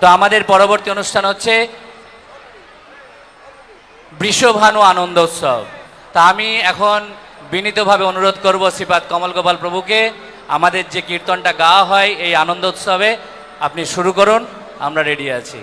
তো আমাদের পরবর্তী অনুষ্ঠান হচ্ছে বৃষভানু আনন্দ উৎসব তা আমি এখন বিনীতভাবে অনুরোধ করব শ্রীপাদ কমল গোপাল প্রভুকে, আমাদের যে কীর্তনটা গাওয়া হয় এই আনন্দ উৎসবে আপনি শুরু করুন, আমরা রেডি আছি।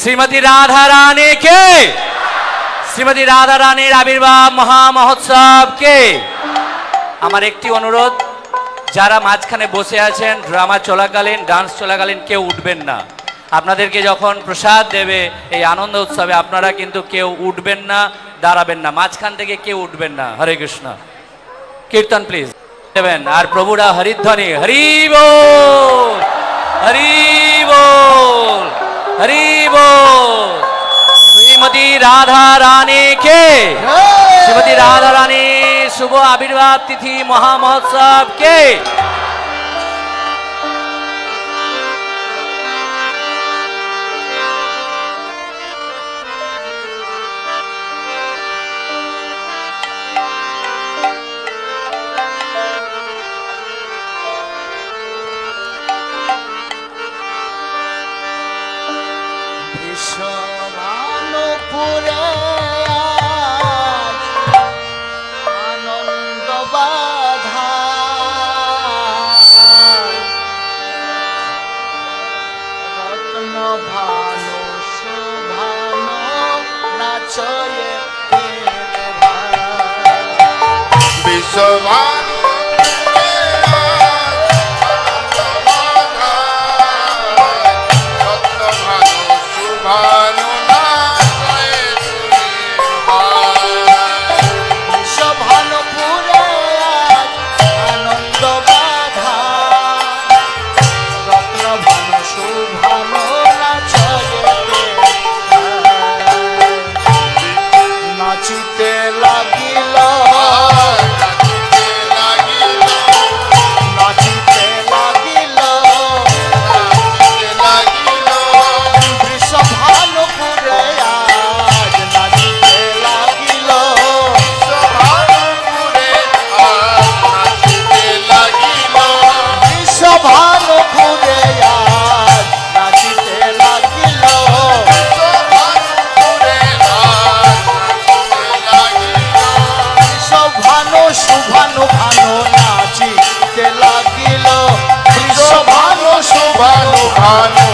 শ্রীমতী রাধা রানী কে? শ্রীমতী রাধা রানীর আবির্ভাব মহা মহোৎসবকে আমার একটি অনুরোধ, যারা মাঝখানে বসে আছেন, ড্রামা চলাকালীন, ডান্স চলাকালীন কেউ উঠবেন না। আপনাদেরকে যখন প্রসাদ দেবে এই আনন্দ উৎসবে আপনারা কিন্তু কেউ উঠবেন না দাঁড়াবেন না। মাঝখান থেকে কেউ উঠবেন না। হরে কৃষ্ণ। কীর্তন প্লিজ দেবেন। আর প্রভুরা হরিধ্বনি হরি বল! হরি বল! হরি বল! শ্রীমতী রাধা রানী কে? শ্রীমতী রাধা রানী শুভ আবির্ভাব তিথি মহা মহোৎসব কে? শুভানু ভানু নাচিতে ভানু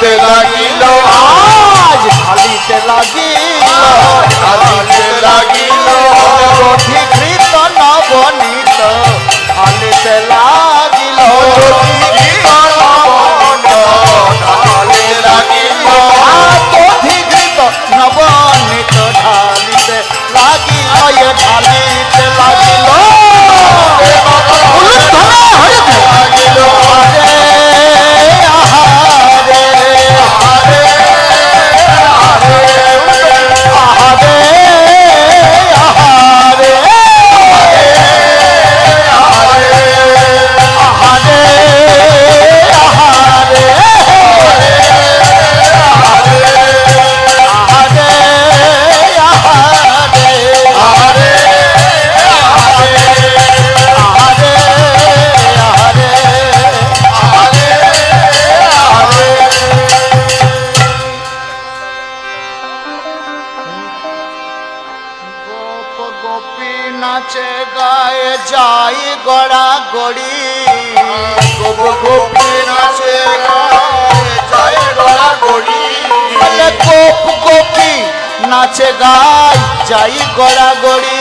বলে দধিকৃত নবনীত গরস হলদি দধিত নবনীত বরস হলদি আনন্দে অঙ্গনে ঢালে নাহি গয় অবধি ঢালিতে লাগিল ঢালিতে লাগিল আজ ঢালিতে লাগিল ঢালিতে লাগিল দধিকৃত নবনীত ঢালিতে লাগিল ঢালিতে লাগিল দধিকৃত নবনীত ঢালিতে লাগিল এ ঢালিতে লাগিল গড়ি নাচে গাই যাই গড়া গড়ি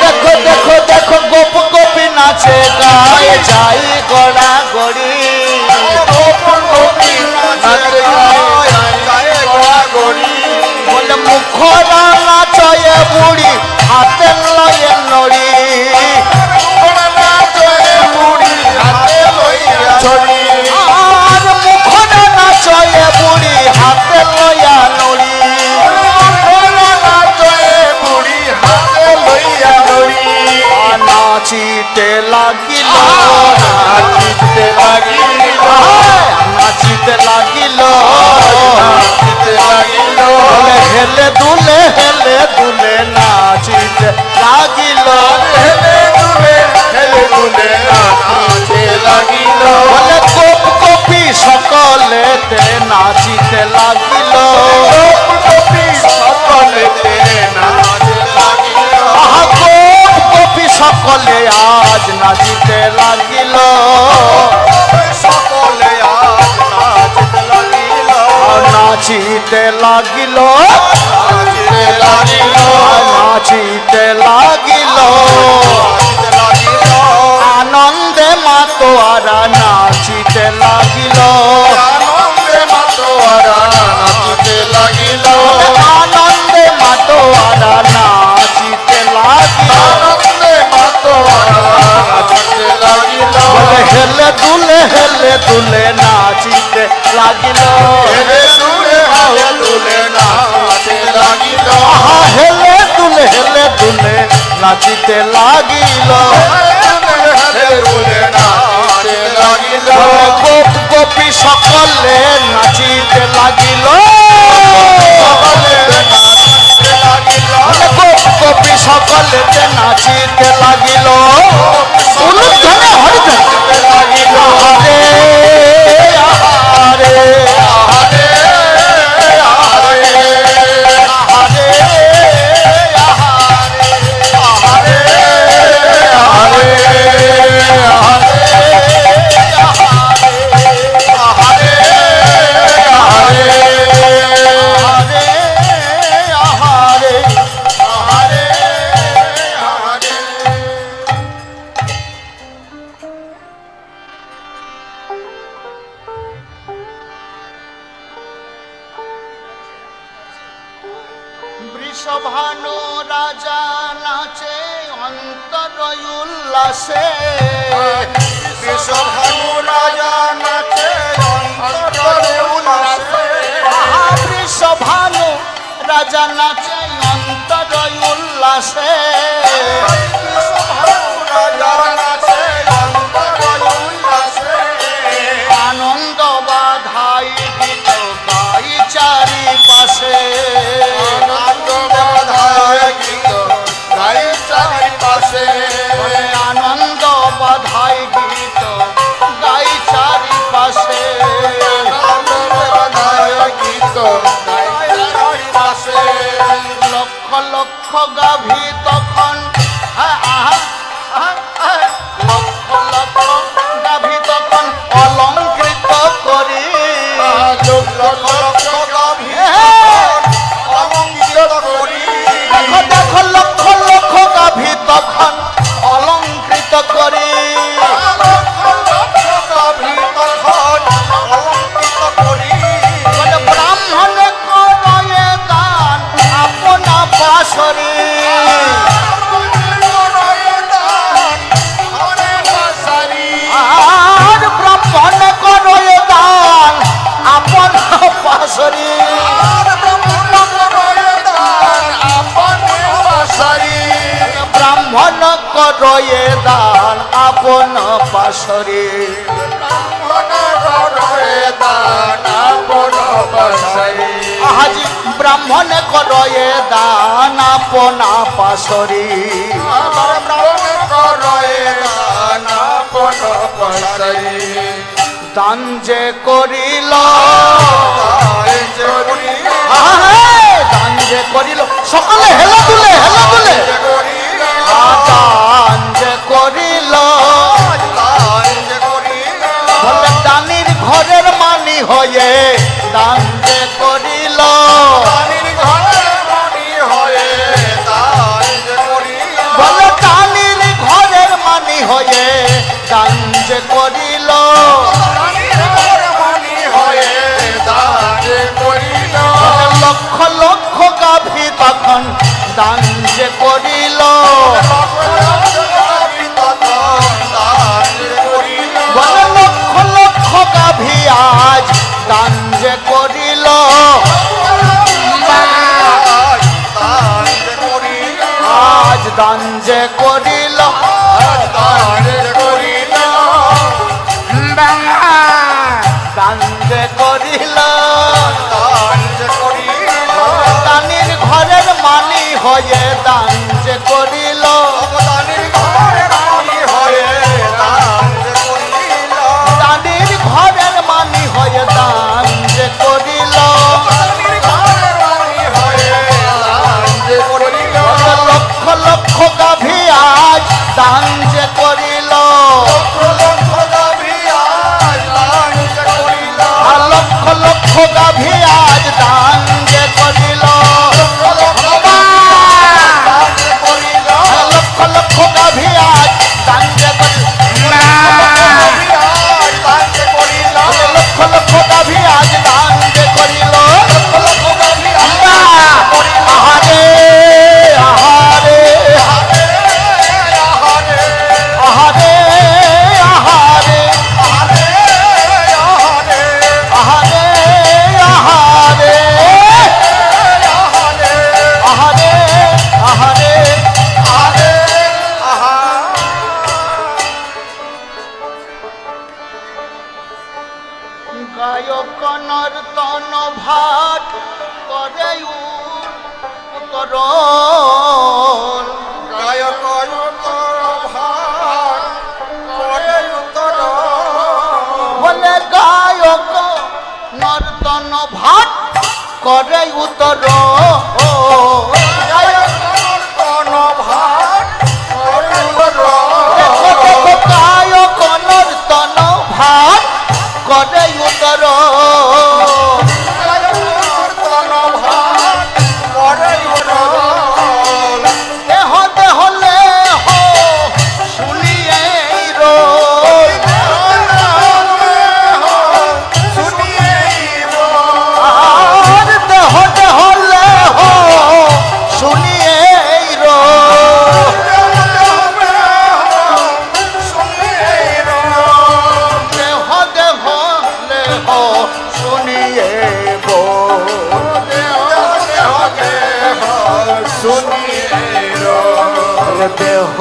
দেখো দেখো দেখো গোপ গোপী নাচে গায়ে যাই গড়া গড়ি গোপ গোপী নাচে গায় যায় গড়া গড়ি বলে মুখরা নাচয়ে বুড়ি হাতে লয়ে নড়ি। হাতে লইয়া ছড়ি নাচয়ে বুড়ি হাতে লয়া নড়ি নাচে বুড়ি হাতে লইয়া নড়ি নাচিতে লাগিল নাচিতে লাগিল নাচিতে লাগিল নাচিতে লাগিল। হেলে দুলে হেলে দুলে নাচিতে লাগিল। হেলে দুলে হেলে দুলে নাচিতে লাগিল। গোপ গোপী সকলেতে নাচিতে লাগিল। গোপী সকলেতে গোপী সকলে আজ নাচিতে লাগিল। সকলে আজ নাচতে লাগিল। নাচিতে লাগিল। নাচতে লাগিল। নাচিতে লাগিল। আনন্দে মাতোয়ারা নাচিতে লাগিল। লাগিল আনন্দে মাতোয়ারা নাচিতে লাগিল। আনন্দে মাতোয়ারা নাচতে লাগিল। বলে হেলে দুলে হেলে দুলে নাচিতে লাগিল। হেলে দুলে হাওয়া দুলে নাচতে লাগিল। আহা হেলে দুলে হেলে দুলে নাচিতে লাগিল। হেলে দুলে নাচতে লাগিল। গোপ গোপী সকলে নাচিতে লাগিল। সকলেতে নাচিতে লাগিল। হরিধ্যানে লক্ষ গাভী তখন হৃদয়ে দান আপন পাশরে। ব্রাহ্মণ করয়ে দান আপন পাশরে। দান যে করিল। দান করিল। সকালে হেলা তুলে হেলা তুলে কাঞ্জ করিল। কাঞ্জ করিল। টানির ঘরের মানি হয়ে দান উত্তর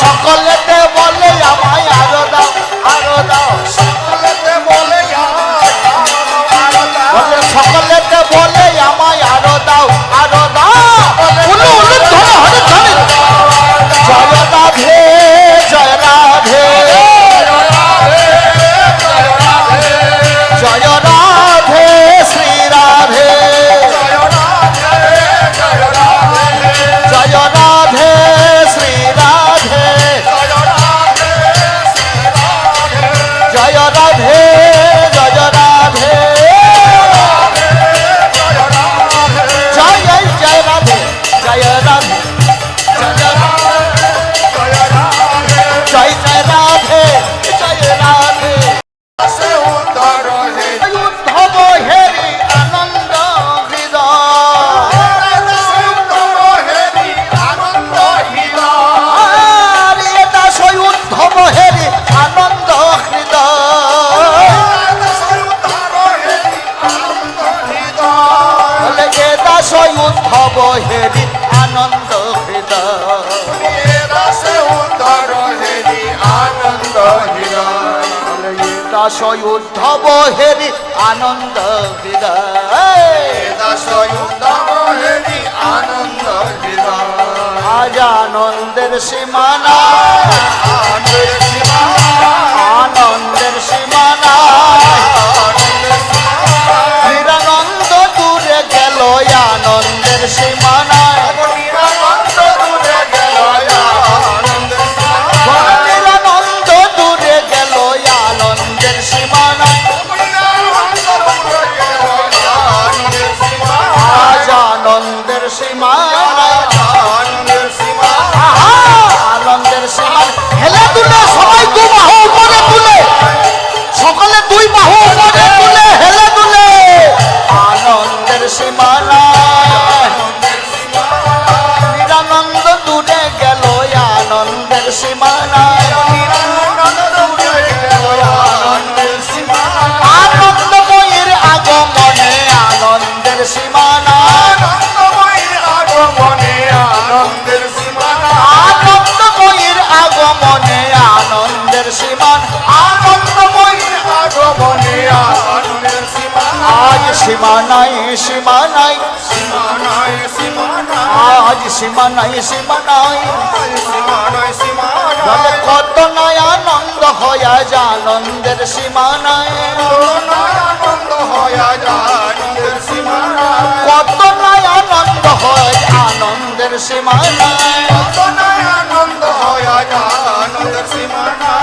সকলেতে বলে আমায় আরও দাও আরও দাও। উদ্ধব হেরি আনন্দ হৃদয় আনন্দ হৃদয়। বলে এটা সই উদ্ধব হেরি আনন্দ হৃদয় আনন্দ হৃদয়। আজ আনন্দের সীমানা। আনন্দের সীমানা। নিরানন্দ আনন্দের আনন্দের সীমানায় আনন্দময়ীর আগমনে আনন্দের সীমান। আনন্দময়ীর আজ সীমানায় সীমানায়। আজ সীমানায় সীমানায়। বলে কত নয় আনন্দ হয় আজ আনন্দের সীমানায়। কত নয় আনন্দ হয় আনন্দের সীমানায়? আজ আনন্দের সীমানায়?